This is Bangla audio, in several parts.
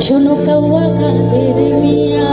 শোনো কাউয়া কাদের মিয়া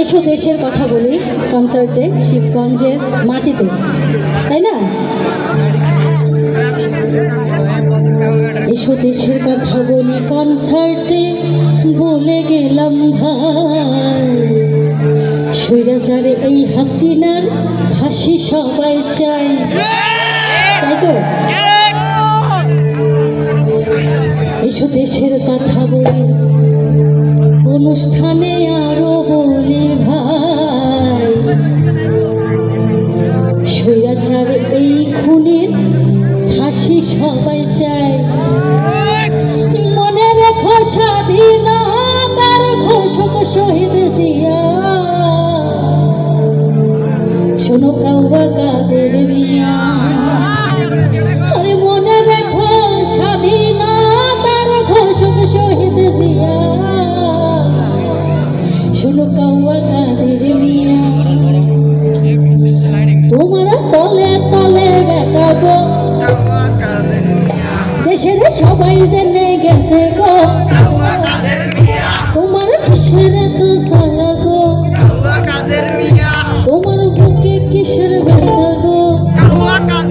এসো দেশের কথা বলি কনসার্টে শিবগঞ্জের মাটিতে। তাই না? এসো দেশের কথা বলি কনসার্টে বলে গেলাম ভাই। স্বৈরাচারে এই হাসিনার ফাঁসি সবাই চাই তাই তো? এসো দেশের কথা বলি, অনুষ্ঠানে আরও শোনো কাউয়া কাদের মিয়া। আরে মনে রেখো স্বাধীনতার ঘোষক শহীদ জিয়া শোনো কাউয়া কাদের মিয়া। তোমার তলে তলে গো। দেশের সবাই